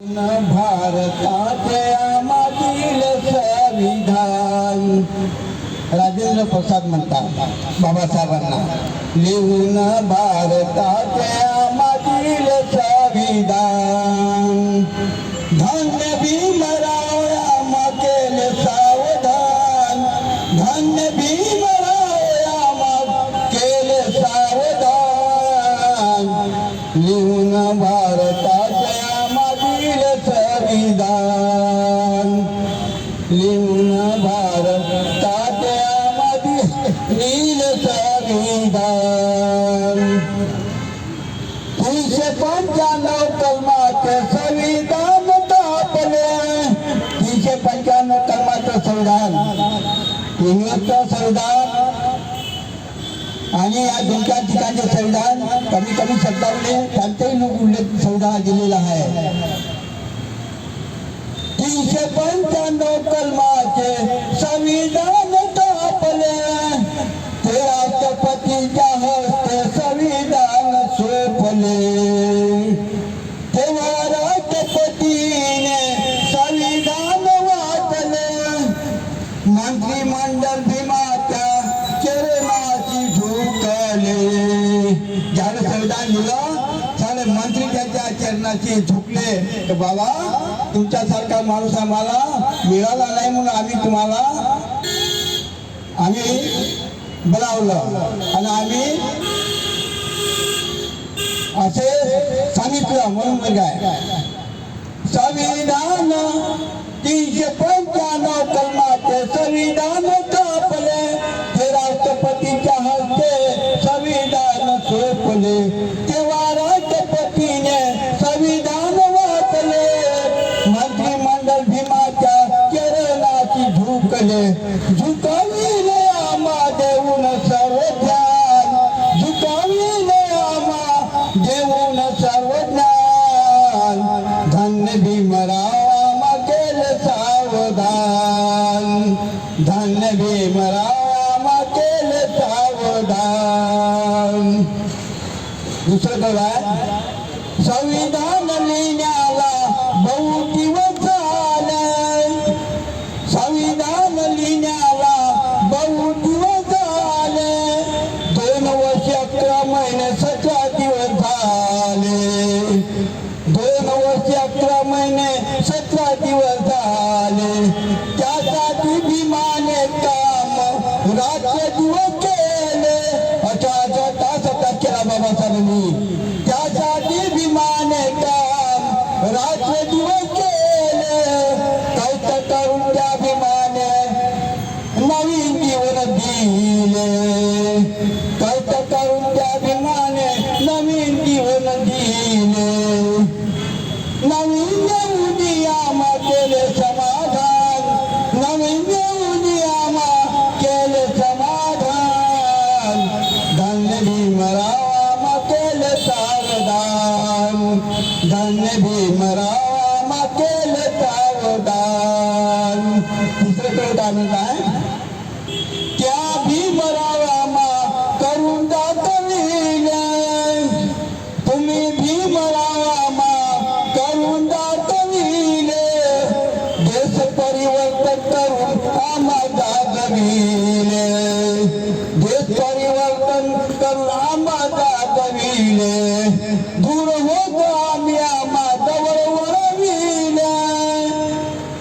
भारताचे आमातील संविधान. राजेंद्र प्रसाद म्हणतात बाबासाहेबांना लिहून भारताचे मागील संविधान. धन्य भीमराव राम केले सावधान. धन्य भीमराव राम केले सावधान. लिहून संविधान. इंग्रजचं संविधान आणि या दोन चार ठिकाणचे संविधान कमी कमी शब्दावले त्यांचाही लोक उल्लेख संविधान दिलेला आहे. तीनशे पंच्याण्णव कलमाचे संविधान आपले ते राष्ट्रपतीच्या हस्ते ज्याला संविधान दिलं त्याने मंत्री त्याच्या चरणाची झुकले. बाबा तुमच्यासारखा माणूस आम्हाला मिळाला नाही म्हणून आम्ही तुम्हाला आम्ही बोलावलं. आणि आम्ही असे सांगितलं म्हणून काय संविधान तीनशे पंचा मंत्रिमंडळ भीमाच्या चरणाची झुकले झुकविले आम्हा देऊन सर्व ध्यान झुकविले आम्हा देऊन सर्व ज्ञान धन्य भीमराव केल सावधान. धन्य भीमराव केल सावधान. दुसरं काय संविधान माना के अचा तास कला बाबा साहिबी सावधान धन्य भीमरावा केले सावधान तिसरं तो उदाहरण काय? त्या भीमरावामा करून दाखविले तुम्ही भीमरावामा करून दाखविले देश परिवर्तन करून आम्हा दाखविले देश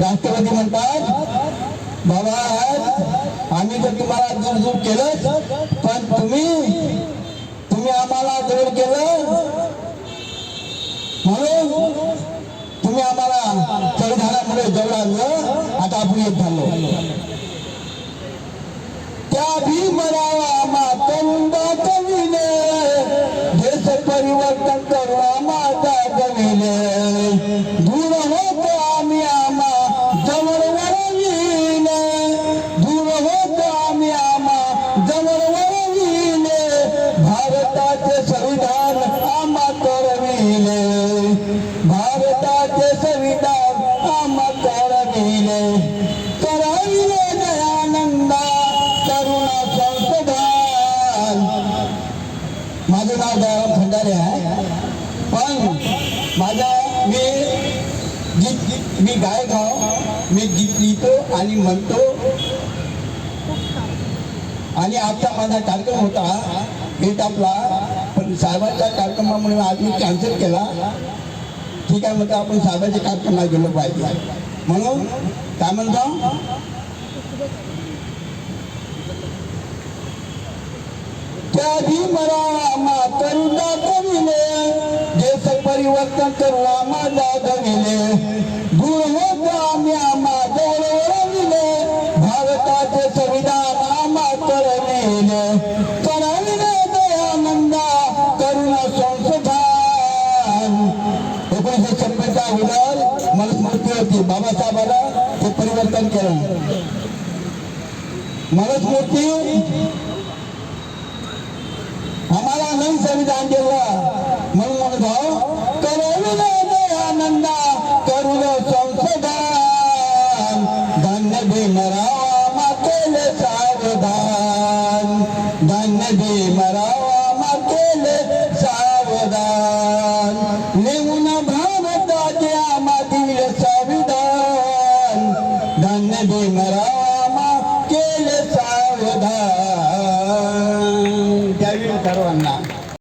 राष्ट्रवादी म्हणतात बाबा आम्ही तर तुम्हाला दूर दूर केलं पण तुम्ही तुम्ही आम्हाला दूर केलं म्हणून तुम्ही आम्हाला संविधानामुळे जवळ आणलं आता आपण येत झालो. त्या भीमरावा आम्हा करून दाखविले देश परिवर्तन करणार मी गायक आहो मी गीत लिहितो आणि म्हणतो. आणि आजचा माझा कार्यक्रम होता भेट आपला पण साहेबांच्या कार्यक्रमामुळे आज मी कॅन्सल केला. ठीक आहे म्हणतो आपण साहेबाच्या कार्यक्रमाला गेलो पाहिजे. म्हणून काय म्हणतो? त्या भीमरा मा करुणा कविले देश परिवर्तन करुणा माझा दविले करविले दयानंदा करुणा संस्थान. एकोणीसशे छप्पनच्या अगोदर मला होती. बाबासाहेबाला ते परिवर्तन केलं. मला आम्हाला नवीन संविधान दिलं. Una,